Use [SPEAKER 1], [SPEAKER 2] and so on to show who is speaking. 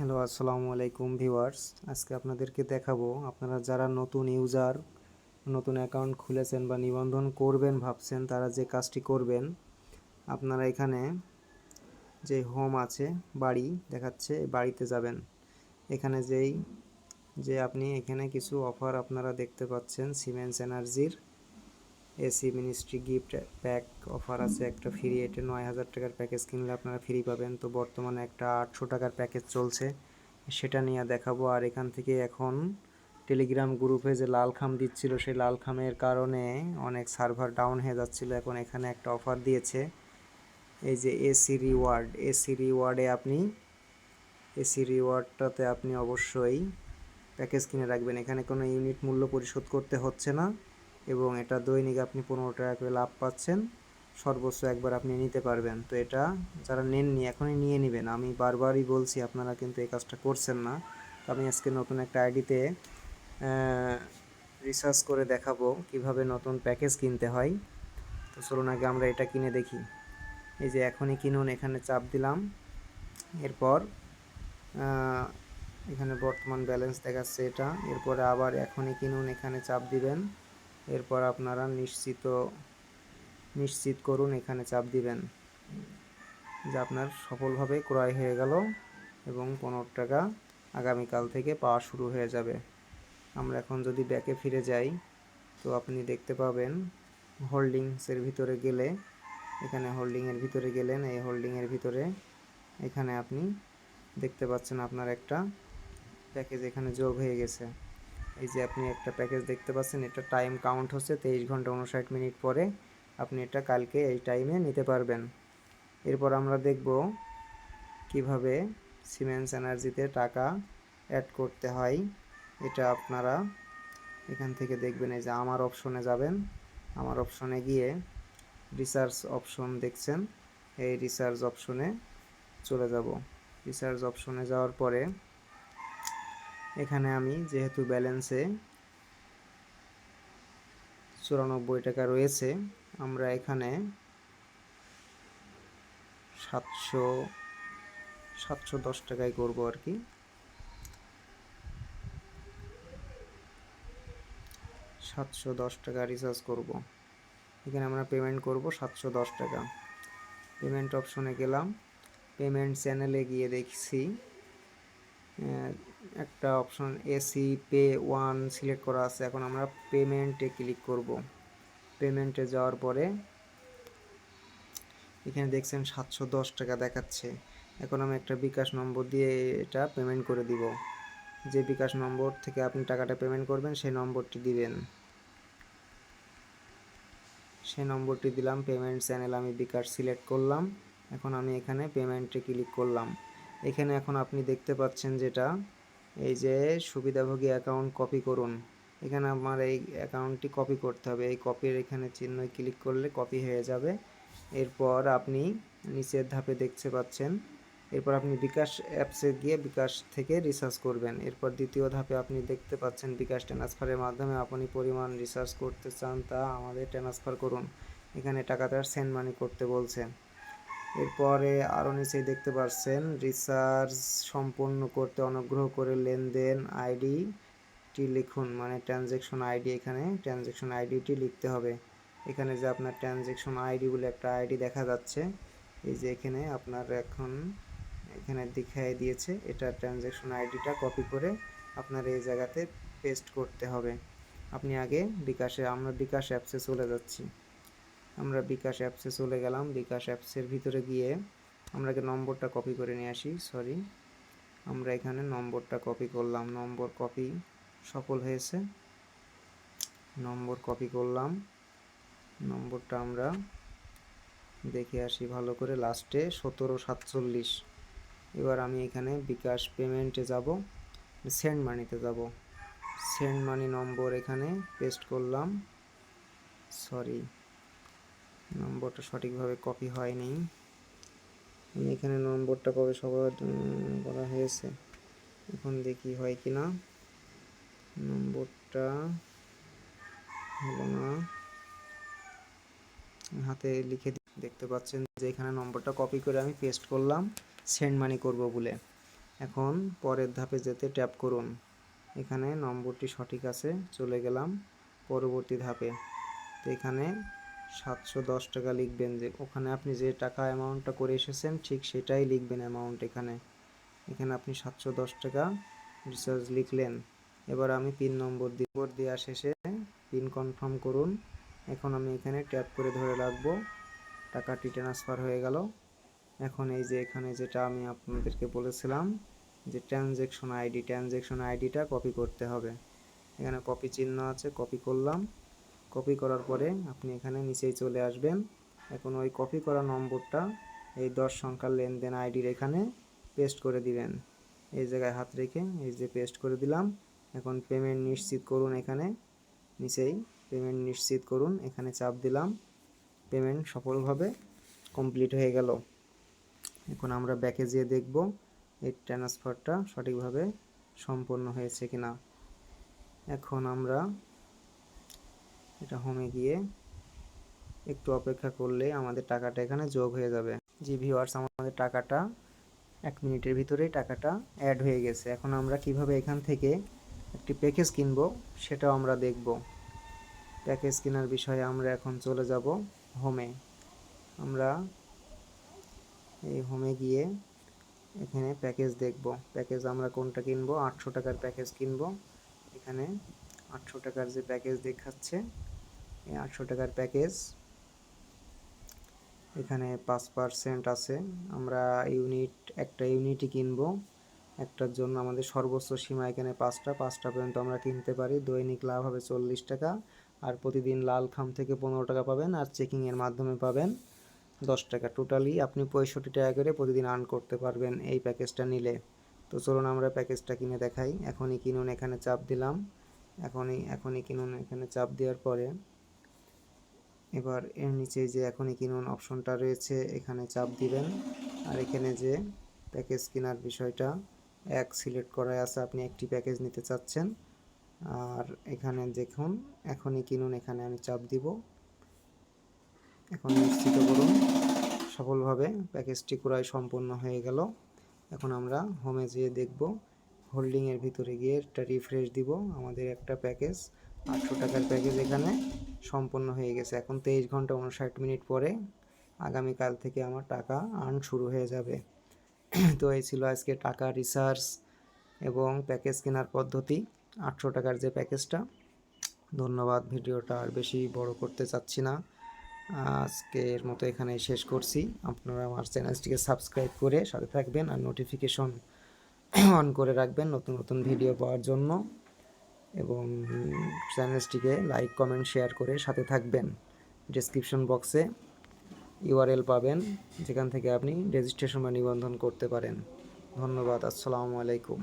[SPEAKER 1] Hello, আসসালামু আলাইকুম viewers. আজকে আপনাদেরকে দেখাবো, আপনারা যারা নতুন ইউজার, নতুন অ্যাকাউন্ট খুলেছেন বা নিবন্ধন করবেন ভাবছেন, তারা যে কাজটি করবেন, আপনারা এখানে যে হোম আছে, বাড়ি দেখাচ্ছে, বাড়িতে যাবেন। এখানে যেই, যে আপনি এখানে কিছু অফার আপনারা দেখতে পাচ্ছেন সিমেন্স এনার্জির AC ministry gift pack offer আছে, একটা ফ্রি এটা নয় হাজার টাকার প্যাকেজ কিনলে আপনারা ফ্রি পাবেন। তো বর্তমানে একটা আটশো টাকার প্যাকেজ চলছে, সেটা নিয়ে দেখাবো। আর এখান থেকে এখন টেলিগ্রাম গ্রুপে যে লাল খাম দিচ্ছিল, সেই লাল খামের কারণে অনেক সার্ভার ডাউন হয়ে যাচ্ছিল। এখন এখানে একটা অফার দিয়েছে, এই যে এসি রিওয়ার্ড এসি রিওয়ার্ডে আপনি এসি রিওয়ার্ডটাতে আপনি অবশ্যই প্যাকেজ কিনে রাখবেন। এখানে কোনো ইউনিট মূল্য পরিশোধ করতে হচ্ছে না। এবং এটা দৈনিক আপনি পনেরো টাকা করে লাভ পাচ্ছেন। সর্বোচ্চ একবার আপনি নিতে পারবেন। তো এটা যারা নেননি এখনই নিয়ে নেবেন। আমি বারবারই বলছি, আপনারা কিন্তু এই কাজটা করছেন না। তো আমি আজকে নতুন একটা আইডিতে রিসার্চ করে দেখাবো কীভাবে নতুন প্যাকেজ কিনতে হয়। তো চলুন আগে আমরা এটা কিনে দেখি। এই যে এখনই কিনুন, এখানে চাপ দিলাম। এরপর এখানে বর্তমান ব্যালেন্স দেখাচ্ছে এটা। এরপরে আবার এখনই কিনুন, এখানে চাপ দিবেন। এরপর আপনারা নিশ্চিত নিশ্চিত করুন এখানে চাপ দিবেন যে আপনার সফলভাবে ক্রয় হয়ে গেল এবং পনেরো টাকা আগামীকাল থেকে পাওয়া শুরু হয়ে যাবে। আমরা এখন যদি ব্যাকে ফিরে যাই, তো আপনি দেখতে পাবেন হোল্ডিংসের ভিতরে গেলে, এখানে হোল্ডিংয়ের ভিতরে গেলেন, এই হোল্ডিংয়ের ভিতরে এখানে আপনি দেখতে পাচ্ছেন আপনার একটা প্যাকেজ এখানে যোগ হয়ে গেছে। এই যে আপনি একটা প্যাকেজ দেখতে পাচ্ছেন, এটা টাইম কাউন্ট হচ্ছে তেইশ ঘণ্টা উনষাট মিনিট পরে। আপনি এটা কালকে এই টাইমে নিতে পারবেন। এরপর আমরা দেখব কীভাবে সিমেন্স এনার্জিতে টাকা অ্যাড করতে হয়। এটা আপনারা এখান থেকে দেখবেন, এই যে আমার অপশনে যাবেন। আমার অপশনে গিয়ে রিসার্চ অপশন দেখছেন। এই রিসার্চ অপশনে চলে যাব। রিসার্চ অপশনে যাওয়ার পরে এখানে আমি যেহেতু ব্যালেন্সে চুরানব্বই টাকা রয়েছে, আমরা এখানে সাতশো সাতশো দশ টাকায় করব আর কি। সাতশো দশ টাকা রিচার্জ করব। এখানে আমরা পেমেন্ট করব সাতশো দশ টাকা। পেমেন্ট অপশনে গেলাম। পেমেন্ট চ্যানেলে গিয়ে দেখছি একটা option AC pay one select করা আছে। এখন আমরা পেমেন্টে ক্লিক করব। পেমেন্টে যাওয়ার পরে এখানে দেখছেন সাতশো দশ টাকা দেখাচ্ছে। এখন আমি একটা বিকাশ নম্বর দিয়ে এটা পেমেন্ট করে দিব। যে বিকাশ নম্বর থেকে আপনি টাকাটা পেমেন্ট করবেন, সেই নম্বরটি দিবেন। সেই নম্বরটি দিলাম পেমেন্ট চ্যানেল আমি বিকাশ সিলেক্ট করলাম। এখন আমি এখানে পেমেন্টে ক্লিক করলাম। এখানে এখন আপনি দেখতে পাচ্ছেন যেটা এই যে সুবিধাভোগী অ্যাকাউন্ট কপি করুন। এখানে আমার এই অ্যাকাউন্টটি কপি করতে হবে। এই কপির এখানে চিহ্ন ক্লিক করলে কপি হয়ে যাবে। এরপর আপনি নিচের ধাপে দেখতে পাচ্ছেন। এরপর আপনি বিকাশ অ্যাপসে গিয়ে বিকাশ থেকে রিসার্চ করবেন। এরপর দ্বিতীয় ধাপে আপনি দেখতে পাচ্ছেন বিকাশ ট্রান্সফারের মাধ্যমে আপনি পরিমাণ রিসার্চ করতে চান তা আমাদের ট্রান্সফার করুন। এখানে টাকাটা সেন্ড মানি করতে বলছে। এরপরে আরও নিচেই দেখতে পাচ্ছেন রিসার্চ সম্পূর্ণ করতে অনুগ্রহ করে লেনদেন আইডিটি লিখুন মানে ট্রানজ্যাকশন আইডি এখানে, ট্রানজ্যাকশন আইডিটি লিখতে হবে। এখানে যে আপনার ট্রানজ্যাকশন আইডি বলে একটা আইডি দেখা যাচ্ছে, এই যে এখানে আপনার এখন এখানে দেখাই দিয়েছে, এটা ট্রানজ্যাকশন আইডিটা কপি করে আপনার এই জায়গাতে পেস্ট করতে হবে। আপনি আগে বিকাশে, আমরা বিকাশ অ্যাপসে চলে যাচ্ছি। আমরা বিকাশ অ্যাপসে চলে গেলাম। বিকাশ অ্যাপসের ভিতরে গিয়ে আমরা নম্বরটা কপি করে নিয়ে আসি। সরি আমরা এখানে নম্বরটা কপি করলাম। নম্বর কপি সফল হয়েছে। নম্বর কপি করলাম। নম্বরটা আমরা দেখে আসি ভালো করে। লাস্টে সতেরো সাতচল্লিশ। এবার আমি এখানে বিকাশ পেমেন্টে যাব। সেন্ড মানিতে যাব। সেন্ড মানি নম্বর এখানে পেস্ট করলাম। সরি নম্বরটা সঠিকভাবে কপি হয়নি। আমি এখানে নম্বরটা কবে সবার করা হয়েছে। এখন দেখি হয় কি না নম্বরটা হলো না। হাতে লিখে দেখতে পাচ্ছেন যে এখানে নম্বরটা কপি করে আমি পেস্ট করলাম সেন্ড মানি করব বলে। এখন পরের ধাপে যেতে ট্যাপ করুন। এখানে নম্বরটি সঠিক আছে, চলে গেলাম পরবর্তী ধাপে। তো এখানে সাতশো দশ টাকা লিখবেন যে ওখানে আপনি যে টাকা অ্যামাউন্টটা করে এসেছেন, ঠিক সেটাই লিখবেন অ্যামাউন্ট এখানে। এখানে আপনি সাতশো দশ টাকা রিচার্জ লিখলেন। এবার আমি পিন নম্বর দিব দেওয়া শেষে পিন কনফার্ম করুন। এখন আমি এখানে ট্যাপ করে ধরে রাখব। টাকাটি ট্রান্সফার হয়ে গেল। এখন এই যে এখানে যেটা আমি আপনাদেরকে বলেছিলাম যে ট্রানজেকশন আইডি ট্রানজেকশন আইডিটা কপি করতে হবে। এখানে কপি চিহ্ন আছে কপি করলাম। কপি করার পরে আপনি এখানে নিচেই চলে আসবেন। এখন ওই কপি করা নম্বরটা এই দশ সংখ্যার লেনদেন আইডির এখানে পেস্ট করে দিবেন। এই জায়গায় হাত রেখে এই যে পেস্ট করে দিলাম, এখন পেমেন্ট নিশ্চিত করুন এখানে। নিচেই পেমেন্ট নিশ্চিত করুন, এখানে চাপ দিলাম। পেমেন্ট সফলভাবে কমপ্লিট হয়ে গেল। এখন আমরা ব্যাকে যেয়ে দেখব এই ট্রান্সফারটা সঠিকভাবে সম্পন্ন হয়েছে কিনা। এখন আমরা এটা হোমে গিয়ে একটু অপেক্ষা করলে আমাদের টাকাটা এখানে যোগ হয়ে যাবে। জি ভিউয়ার্স আমাদের টাকাটা এক মিনিটের ভিতরেই টাকাটা অ্যাড হয়ে গেছে। এখন আমরা কীভাবে এখান থেকে একটি প্যাকেজ কিনবো সেটাও আমরা দেখব। প্যাকেজ কেনার বিষয়ে আমরা এখন চলে যাব হোমে আমরা এই হোমে গিয়ে এখানে প্যাকেজ দেখব। প্যাকেজ আমরা কোনটা কিনবো? আটশো টাকার প্যাকেজ কিনবো। এখানে আটশো টাকার যে প্যাকেজ দেখাচ্ছে আটশো টাকার প্যাকেজ। এখানে পাঁচ পার্সেন্ট আছে। আমরা ইউনিট, একটা ইউনিটই কিনবো। একটার জন্য আমাদের সর্বোচ্চ সীমা এখানে পাঁচটা। পাঁচটা পর্যন্ত আমরা কিনতে পারি। দৈনিক লাভ হবে চল্লিশ টাকা। আর প্রতিদিন লাল খাম থেকে পনেরো টাকা পাবেন আর চেকিংয়ের মাধ্যমে পাবেন দশ টাকা। টোটালি আপনি পঁয়ষট্টি টাকা করে প্রতিদিন আর্ন করতে পারবেন এই প্যাকেজটা নিলে। তো চলুন আমরা প্যাকেজটা কিনে দেখাই। এখনই কিনুন, এখানে চাপ দিলাম। এখনই এখনই কিনুন, এখানে চাপ দেওয়ার পরে এবার এর নিচে যে এখনই কিনুন অপশনটা রয়েছে, এখানে চাপ দিবেন। আর এখানে যে প্যাকেজ কেনার বিষয়টা, এক সিলেক্ট করা আছে, আপনি একটি প্যাকেজ নিতে চাচ্ছেন। আর এখানে দেখুন এখনই কিনুন, এখানে আমি চাপ দিব। এখন নিশ্চিত করুন, সফলভাবে প্যাকেজটি ক্রয় সম্পন্ন হয়ে গেল। এখন আমরা হোমে যেয়ে দেখব হোল্ডিংয়ের ভিতরে গিয়ে একটা রিফ্রেশ দিব, আমাদের একটা প্যাকেজ আটশো টাকার প্যাকেজ এখানে সম্পন্ন হয়ে গেছে। এখন তেইশ ঘণ্টা উনষাট মিনিট পরে আগামীকাল থেকে আমার টাকা আর্ন শুরু হয়ে যাবে। তো এই ছিল আজকে টাকা রিসার্চ এবং প্যাকেজ কেনার পদ্ধতি। আটশো টাকার যে প্যাকেজটা ধন্যবাদ, ভিডিওটা আর বেশি বড় করতে চাচ্ছি না। আজকের মতো এখানে শেষ করছি। আপনারা আমার চ্যানেলটিকে সাবস্ক্রাইব করে সাথে থাকবেন আর নোটিফিকেশন অন করে রাখবেন নতুন নতুন ভিডিও পাওয়ার জন্য। এবং চ্যানেলটিকে লাইক, কমেন্ট, শেয়ার করে সাথে থাকবেন। ডিসক্রিপশন বক্সে ইউআরএল পাবেন, যেখান থেকে আপনি রেজিস্ট্রেশন বা নিবন্ধন করতে পারেন। ধন্যবাদ, আসসালামু আলাইকুম।